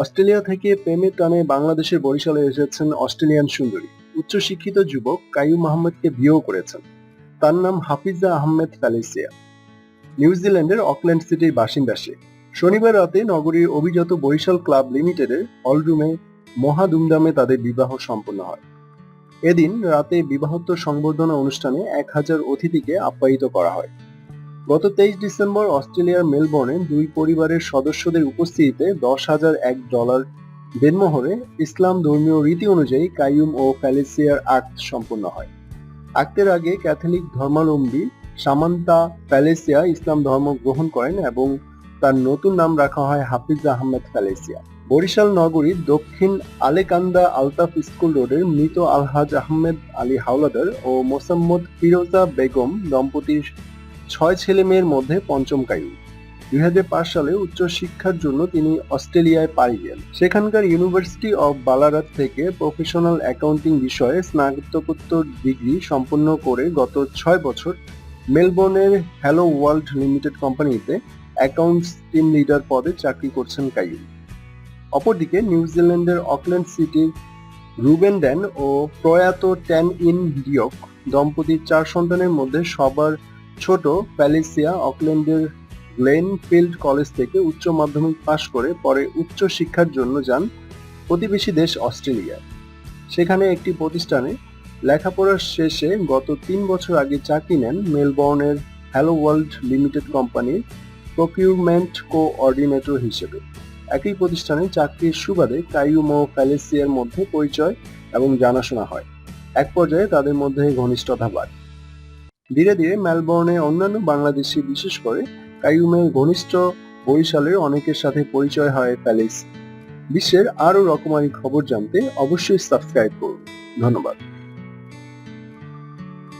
Australia থেকে প্রেমের টানে বাংলাদেশের বরিশালে এসেছেন অস্ট্রেলিয়ান সুন্দরী। উচ্চশিক্ষিত যুবক কাইয়ুম আহমেদকে বিয়েও করেছেন। তার নাম হাফিজা আহমেদ ফ্যালেসিয়া নিউজিল্যান্ডের অকল্যান্ড সিটির বাসিন্দা সে। শনিবার রাতে নগরীর অভিজাত বরিশাল ক্লাব লিমিটেডের হলরুমে মহা ধুমধামে তাদের বিবাহ সম্পন্ন হয়। এদিন রাতে বিবাহোত্তর সংবর্ধনা অনুষ্ঠানে এক হাজার অতিথিকে আপ্যায়িত করা হয়। গত তেইশ ডিসেম্বর অস্ট্রেলিয়ার মেলবোর্নে দুই পরিবারের সদস্যদের উপস্থিতিতে দশ হাজার এক ডলার দেনমোহরে ইসলাম ধর্মীয় রীতি অনুযায়ী কাইয়ুম ও ফ্যালেসিয়ার আক্ত সম্পন্ন হয়। আক্তের আগে ক্যাথলিক ধর্মাবলম্বী সামান্তা ফ্যালেসিয়া ইসলাম ধর্ম গ্রহণ করেন এবং তার নতুন নাম রাখা হয় হাফিজ আহমেদ ফ্যালেসিয়া বরিশাল নগরীর দক্ষিণ আলেকান্দা আলতাফ স্কুল রোডের মৃত আলহাজ আহমেদ আলী হাওলাদার ও মোসাম্মদ ফিরোজা বেগম দম্পতির ছয় ছেলে মেয়ের মধ্যে পঞ্চম কায়ু দুই হাজার পাঁচ সালে উচ্চশিক্ষার জন্য তিনি অস্ট্রেলিয়ায় পাড়ি দেন। সেখানকার ইউনিভার্সিটি অব বালারাত থেকে প্রফেশনাল অ্যাকাউন্টিং বিষয়ে স্নাতকোত্তর ডিগ্রি সম্পন্ন করে গত ছয় বছর মেলবোর্নের হ্যালো ওয়ার্ল্ড লিমিটেড কোম্পানিতে অ্যাকাউন্টস টিম লিডার পদে চাকরি করছেন কাইয়ুম অপরদিকে নিউজিল্যান্ডের অকল্যান্ড সিটির রুবেন ড্যান ও প্রয়াত ট্যান ইন ডিওক দম্পতির চার সন্তানের মধ্যে সবার ছোট প্যালেসিয়া অকল্যান্ডের গ্লেনফিল্ড কলেজ থেকে উচ্চ মাধ্যমিক পাশ করে পরে উচ্চ শিক্ষার জন্য যান প্রতিবেশী দেশ অস্ট্রেলিয়া। সেখানে একটি প্রতিষ্ঠানে লেখাপড়া শেষে গত তিন বছর আগে চাকরি নেন মেলবোর্নের হ্যালো ওয়ার্ল্ড লিমিটেড কোম্পানির প্রকিউরমেন্ট কোঅর্ডিনেটর হিসেবে। একই প্রতিষ্ঠানে চাকরির সুবাদে কাইয়ুম ও ফ্যালেসিয়ার মধ্যে পরিচয় এবং জানাশোনা হয়। এক পর্যায়ে তাদের মধ্যে ঘনিষ্ঠতা বাড়ে। ধীরে ধীরে মেলবোর্নে অন্যান্য বাংলাদেশি, বিশেষ করে কাইউমের ঘনিষ্ঠ বরিশালের অনেকের সাথে পরিচয় হয় প্যালেস। বিশ্বের আরও রকমারি খবর জানতে অবশ্যই সাবস্ক্রাইব করুন। ধন্যবাদ।